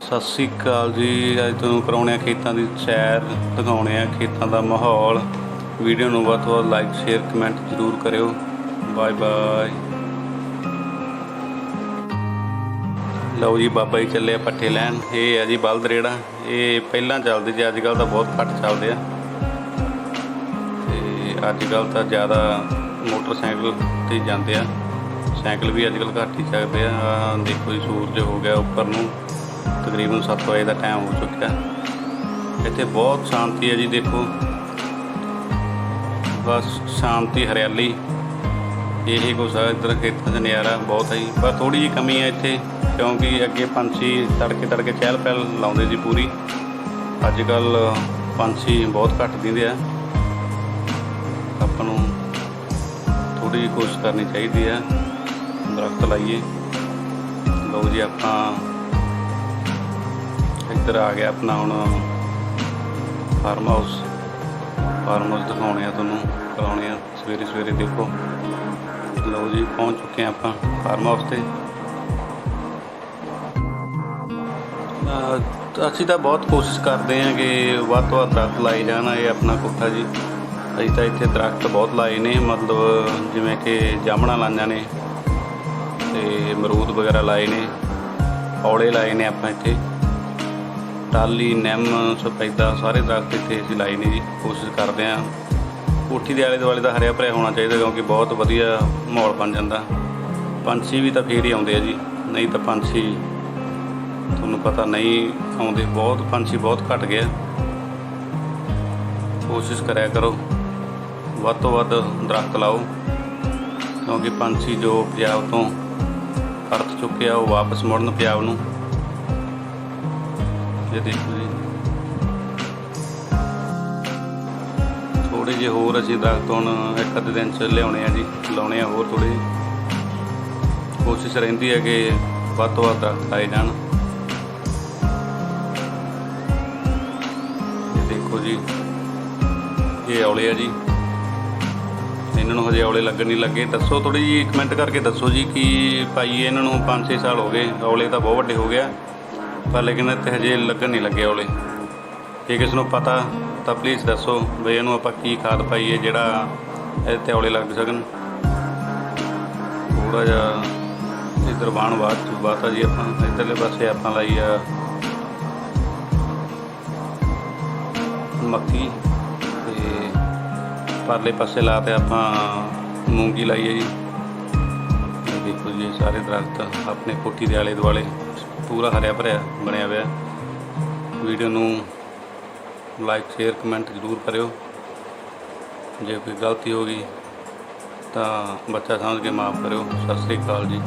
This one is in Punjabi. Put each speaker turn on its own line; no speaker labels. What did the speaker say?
ਸਤਿ ਸ੍ਰੀ ਅਕਾਲ ਜੀ। ਅੱਜ ਤੁਹਾਨੂੰ ਕਰਾਉਣੇ ਆ ਖੇਤਾਂ ਦੀ ਸੈਰ, ਦਿਖਾਉਣੇ ਆ ਖੇਤਾਂ ਦਾ ਮਾਹੌਲ। ਵੀਡੀਓ ਨੂੰ ਵੱਧ ਤੋਂ ਵੱਧ ਲਾਈਕ ਸ਼ੇਅਰ ਕਮੈਂਟ ਜ਼ਰੂਰ ਕਰਿਓ। ਬਾਏ ਬਾਏ ਲਓ ਜੀ, ਬਾਬਾ ਜੀ ਚੱਲੇ ਆ ਪੱਠੇ ਲੈਣ। ਇਹ ਆ ਜੀ ਬਲਦ ਰੇੜਾ ਇਹ ਪਹਿਲਾਂ ਚੱਲਦੇ ਜੀ ਅੱਜ ਕੱਲ ਤਾਂ ਬਹੁਤ ਘੱਟ ਚੱਲਦੇ ਆ। ਤੇ ਅੱਜ ਕੱਲ ਤਾਂ ਜ਼ਿਆਦਾ ਮੋਟਰਸਾਈਕਲ ਤੇ ਜਾਂਦੇ ਆ। ਸਾਈਕਲ ਵੀ ਅੱਜ ਕੱਲ ਘੱਟ ਹੀ ਚੱਲਦੇ ਆ। ਦੇਖੋ ਜੀ, ਸੂਰਜ ਹੋ ਗਿਆ ਉੱਪਰ ਨੂੰ। ਤਕਰੀਬਨ 7 ਵਜੇ ਦਾ ਟਾਈਮ ਹੋ ਚੁੱਕਿਆ। ਇੱਥੇ ਬਹੁਤ ਸ਼ਾਂਤੀ ਹੈ ਜੀ, ਦੇਖੋ। ਬਸ ਸ਼ਾਂਤੀ, ਹਰਿਆਲੀ। ਇਹੀ ਕੁਛ ਆ, ਇੱਧਰ ਖੇਤਾਂ 'ਚ ਨਜ਼ਾਰਾ ਬਹੁਤ ਹੈ ਜੀ। ਪਰ ਥੋੜੀ ਜਿਹੀ ਕਮੀ ਹੈ ਇੱਥੇ, ਕਿਉਂਕਿ ਅੱਗੇ ਪੰਛੀ ਤੜਕੇ ਤੜਕੇ ਚਹਿਲ ਪਹਿਲ ਲਾਉਂਦੇ ਸੀ ਪੂਰੀ। ਅੱਜ ਕੱਲ ਪੰਛੀ ਬਹੁਤ ਘੱਟ ਦਿੰਦੇ ਆ। ਆਪਾਂ ਨੂੰ ਥੋੜੀ ਜਿਹੀ ਕੋਸ਼ਿਸ਼ ਕਰਨੀ ਚਾਹੀਦੀ ਆ ਦਰਖਤ ਲਾਈਏ। ਲਓ ਜੀ, ਆਪਾਂ ਇੱਧਰ ਆ ਗਿਆ ਆਪਣਾ ਹੁਣ ਫਾਰਮ ਹਾਊਸ ਫਾਰਮ ਹਾਊਸ ਦਿਖਾਉਣੇ ਆ ਤੁਹਾਨੂੰ, ਕਰਾਉਣੇ ਆ ਸਵੇਰੇ ਸਵੇਰੇ ਦੇਖੋ। ਲਓ ਜੀ, ਪਹੁੰਚ ਚੁੱਕੇ ਆ ਆਪਾਂ ਫਾਰਮ ਹਾਊਸ ਤੇ। ਅਸੀਂ ਤਾਂ ਬਹੁਤ ਕੋਸ਼ਿਸ਼ ਕਰਦੇ ਹਾਂ ਕਿ ਵੱਧ ਤੋਂ ਵੱਧ ਦਰਖਤ ਲਾਏ ਜਾਣ, ਇਹ ਆਪਣਾ ਕੋਠਾ ਜੀ। ਅਸੀਂ ਤਾਂ ਇੱਥੇ ਦਰਖਤ ਬਹੁਤ ਲਾਏ ਨੇ, ਮਤਲਬ ਜਿਵੇਂ ਕਿ ਜਾਮਣਾ ਲਾਈਆਂ ਨੇ ਤੇ ਅਮਰੂਦ ਵਗੈਰਾ ਲਾਏ ਨੇ, ਔਲੇ ਲਾਏ ਨੇ ਆਪਾਂ ਇੱਥੇ। ਟਾਲੀ, ਨਿੰਮ, ਸਫੈਦਾ ਸਾਰੇ ਦਰਖਤ ਇੱਥੇ ਅਸੀਂ ਲਾਏ ਨੇ ਜੀ, ਕੋਸ਼ਿਸ਼ ਕਰਦੇ ਹਾਂ। ਕੋਠੀ ਦੇ ਆਲੇ ਦੁਆਲੇ ਦਾ ਹਰਿਆ ਭਰਿਆ ਹੋਣਾ ਚਾਹੀਦਾ ਕਿਉਂਕਿ ਬਹੁਤ ਵਧੀਆ ਮਾਹੌਲ ਬਣ ਜਾਂਦਾ। ਪੰਛੀ ਵੀ ਤਾਂ ਫੇਰ ਹੀ ਆਉਂਦੇ ਆ ਜੀ, ਨਹੀਂ ਤਾਂ ਪੰਛੀ ਤੁਹਾਨੂੰ ਪਤਾ ਨਹੀਂ ਆਉਂਦੇ, ਬਹੁਤ ਪੰਛੀ ਬਹੁਤ ਘਟ ਗਏ ਕੋਸ਼ਿਸ਼ ਕਰਿਆ ਕਰੋ, ਵੱਧ ਤੋਂ ਵੱਧ ਦਰਖਤ ਲਾਓ, ਕਿਉਂਕਿ ਪੰਛੀ ਜੋ ਪੰਜਾਬ ਤੋਂ ਪਰਤ ਚੁੱਕੇ ਆ, ਉਹ ਵਾਪਸ ਮੁੜਨ ਪੰਜਾਬ ਨੂੰ। ਇਹ ਦੇਖੋ ਜੀ। ਥੋੜੇ ਜਿਹੇ ਹੋਰ ਅਸੀਂ ਦਰਖਤ ਹੁਣ ਇੱਕ ਅੱਧੇ ਦਿਨ ਚ ਲਿਆਉਣੇ ਆ ਜੀ, ਲਾਉਣੇ ਆ ਹੋਰ ਥੋੜੇ ਜਿਹੇ। ਕੋਸ਼ਿਸ਼ ਰਹਿੰਦੀ ਹੈ ਕਿ ਵੱਧ ਤੋਂ ਵੱਧ ਦਰਖਤ ਆਏ ਜਾਣ। ਇਹ ਦੇਖੋ ਜੀ, ਇਹ ਔਲੇ ਆ ਜੀ। ਇਹਨਾਂ ਨੂੰ ਹਜੇ ਔਲੇ ਲੱਗਣ ਨਹੀਂ ਲੱਗੇ। ਦੱਸੋ ਥੋੜੀ ਜੀ ਕਮੈਂਟ ਕਰਕੇ ਦੱਸੋ ਜੀ ਕਿ ਪਾਈਏ ਇਹਨਾਂ ਨੂੰ 5-6 ਸਾਲ ਹੋ ਗਏ, ਔਲੇ ਤਾਂ ਬਹੁਤ ਵੱਡੇ ਹੋ ਗਿਆ ਪਰ ਲੇਕਿਨ ਇੱਥੇ ਹਜੇ ਲੱਗਣ ਨਹੀਂ ਲੱਗੇ ਔਲੇ। ਜੇ ਕਿਸ ਨੂੰ ਪਤਾ, ਤਾਂ ਪਲੀਜ਼ ਦੱਸੋ ਵੀ ਇਹਨੂੰ ਆਪਾਂ ਕੀ ਖਾਦ ਪਾਈਏ ਜਿਹੜਾ ਇੱਥੇ ਔਲੇ ਲੱਗ ਸਕਣ। ਥੋੜਾ ਜਿਹਾ ਇਧਰ ਬਾਣ ਬਾਤ ਬਾਤਾ ਜੀ ਆਪਾਂ, ਇਧਰਲੇ ਪਾਸੇ ਆਪਾਂ ਲਾਈ ਆ ਮੱਕੀ ਤੇ ਪਰਲੇ ਪਾਸੇ ਲਾ ਤੇ ਆਪਾਂ ਮੂੰਗੀ ਲਾਈ ਹੈ ਜੀ। ਦੇਖੋ ਜੀ ਸਾਰੇ ਦਰਖਤ ਆਪਣੇ ਕੋਠੀ ਦੇ ਆਲੇ ਦੁਆਲੇ। ਪੂਰਾ ਹਰਿਆ ਭਰਿਆ ਬਣਿਆ ਹੋਇਆ। ਵੀਡੀਓ ਨੂੰ ਲਾਈਕ ਸ਼ੇਅਰ ਕਮੈਂਟ ਜ਼ਰੂਰ ਕਰਿਓ। ਜੇ ਕੋਈ ਗਲਤੀ ਹੋ ਗਈ ਤਾਂ ਬੱਚਾ ਸਮਝ ਕੇ ਮਾਫ ਕਰਿਓ। ਸਤਿ ਸ੍ਰੀ ਅਕਾਲ ਜੀ।